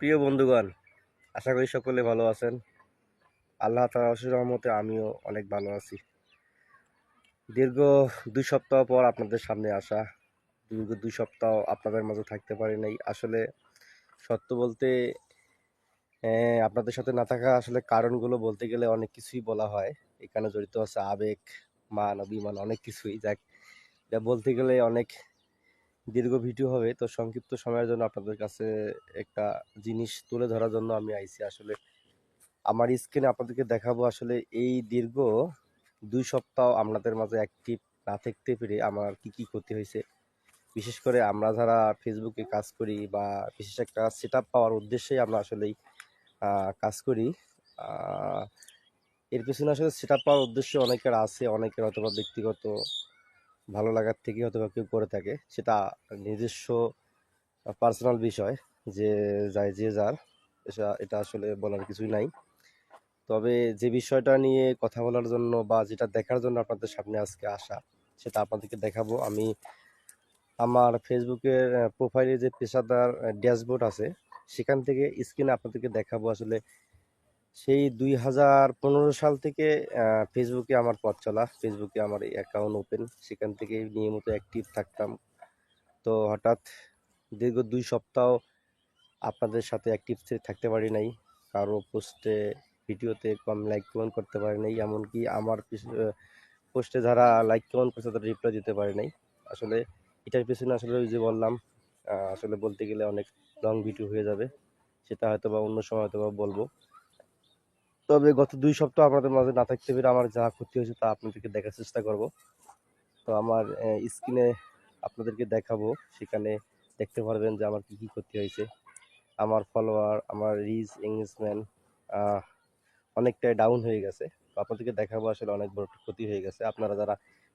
প্রিয় বন্ধুগণ, আশা করি সকলে ভালো আছেন। আল্লাহ অশেষ রহমতে আমিও অনেক ভালো আছি। দীর্ঘ দুই সপ্তাহ পর আপনাদের সামনে আসা, দীর্ঘ দুই সপ্তাহ আপনাদের মাঝে থাকতে পারি নাই। আসলে সত্য বলতে আপনাদের সাথে না থাকা আসলে কারণগুলো বলতে গেলে অনেক কিছুই বলা হয়। এখানে জড়িত আছে আবেগ, মান, অভিমান, অনেক কিছুই। যাক বলতে গেলে অনেক দীর্ঘ ভিডিও হবে। তো সংক্ষিপ্ত সময়ের জন্য আপনাদের কাছে একটা জিনিস তুলে ধরার জন্য আমি আইছি। আসলে আমার স্ক্রিনে আপনাদেরকে দেখাবো আসলে এই দীর্ঘ দুই সপ্তাহ আপনাদের মাঝে অ্যাক্টিভ না থাকতে পেরে আমার কি কি ক্ষতি হয়েছে। বিশেষ করে আমরা যারা ফেসবুকে কাজ করি বা বিশেষ একটা সেট পাওয়ার উদ্দেশ্যেই আমরা আসলেই কাজ করি। এর পেছনে আসলে সেট পাওয়ার উদ্দেশ্য অনেকের আছে, অনেকের অথবা ব্যক্তিগত ভালো লাগার থেকে হয়তো কেউ করে থাকে। সেটা নিজস্ব পার্সোনাল বিষয় যে যায় যে যার এটা এটা আসলে বলার কিছুই নাই। তবে যে বিষয়টা নিয়ে কথা বলার জন্য বা যেটা দেখার জন্য আপনাদের সামনে আজকে আসা, সেটা আপনাদেরকে দেখাবো। আমি আমার ফেসবুকের প্রোফাইলে যে পেশাদার ড্যাশবোর্ড আছে, সেখান থেকে স্ক্রিনে আপনাদেরকে দেখাবো আসলে সেই দুই হাজার পনেরো সাল থেকে ফেসবুকে আমার পথ চলা। ফেসবুকে আমার অ্যাকাউন্ট ওপেন সেখান থেকে নিয়মিত অ্যাক্টিভ থাকতাম। তো হঠাৎ দীর্ঘ দুই সপ্তাহ আপনাদের সাথে অ্যাক্টিভ থাকতে পারি নাই। কারও পোস্টে ভিডিওতে কম লাইক কমেন্ট করতে পারি নাই। এমনকি আমার পোস্টে যারা লাইক কমেন্ট করছে তারা রিপ্লাই দিতে পারি নাই। আসলে এটার পেছনে আসলে ওই যে বললাম আসলে বলতে গেলে অনেক লং ভিডিও হয়ে যাবে। সেটা হয়তো বা অন্য সময় হয়তো বা বলব। তবে গত দুই সপ্তাহ আপনাদের মাঝে না থাকতে পেরে আমার যা ক্ষতি হয়েছে তা আপনাদেরকে দেখার চেষ্টা করব। তো আমার স্ক্রিনে আপনাদেরকে দেখাবো, সেখানে দেখতে পারবেন যে আমার কি কি ক্ষতি হয়েছে। আমার ফলোয়ার আমার রিচ এঙ্গেজমেন্ট অনেকটাই ডাউন হয়ে গেছে। তো আপনাদেরকে দেখাবো আসলে অনেক বড় ক্ষতি হয়ে গেছে। আপনারা যারা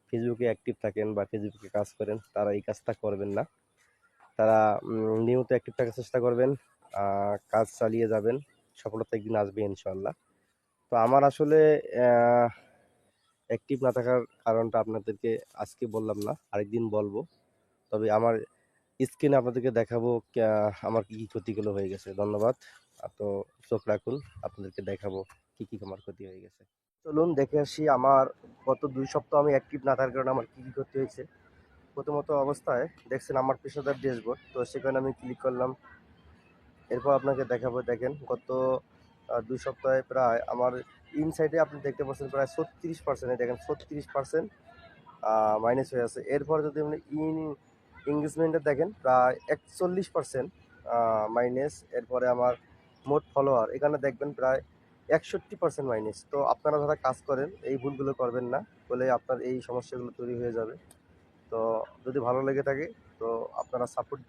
ফেসবুকে অ্যাক্টিভ থাকেন বা ফেসবুকে কাজ করেন, তারা এই কাজটা করবেন না। তারা নিয়মিত অ্যাক্টিভ থাকার চেষ্টা করবেন কাজ চালিয়ে যাবেন, সফলতা একদিন আসবে ইনশাল্লাহ তো আমার আসলে অ্যাক্টিভ না থাকার কারণটা আপনাদেরকে আজকে বললাম না, আরেকদিন বলব। তবে আমার স্ক্রিনে আপনাদেরকে দেখাবো আমার কী কী ক্ষতিগুলো হয়ে গেছে। ধন্যবাদ। তো চোখ রাখুন, আপনাদেরকে দেখাবো কী কী আমার ক্ষতি হয়ে গেছে। চলুন দেখে আসি আমার, গত দুই সপ্তাহ আমি অ্যাক্টিভ না থাকার কারণে আমার কী কী ক্ষতি হয়েছে। প্রথমত অবস্থায় দেখছেন আমার পেশাদার ড্যাশবোর্ড, তো সেখানে আমি ক্লিক করলাম। এরপর আপনাকে দেখাবো, দেখেন গত দুই সপ্তাহে প্রায় আমার ইনসাইডে আপনি দেখতে পাচ্ছেন প্রায় ছত্রিশ পার্সেন্ট দেখেন ছত্রিশ পার্সেন্ট মাইনাস হয়ে আছে। এরপর যদি আপনি ইন এঙ্গেজমেন্টে দেখেন, প্রায় একচল্লিশ পার্সেন্ট মাইনাস এরপরে আমার মোট ফলোয়ার এখানে দেখবেন প্রায় একষট্টি পার্সেন্ট মাইনাস তো আপনারা যারা কাজ করেন, এই ভুলগুলো করবেন না বলে আপনার এই সমস্যাগুলো তৈরি হয়ে যাবে। তো যদি ভালো লেগে থাকে, তো আপনারা সাপোর্ট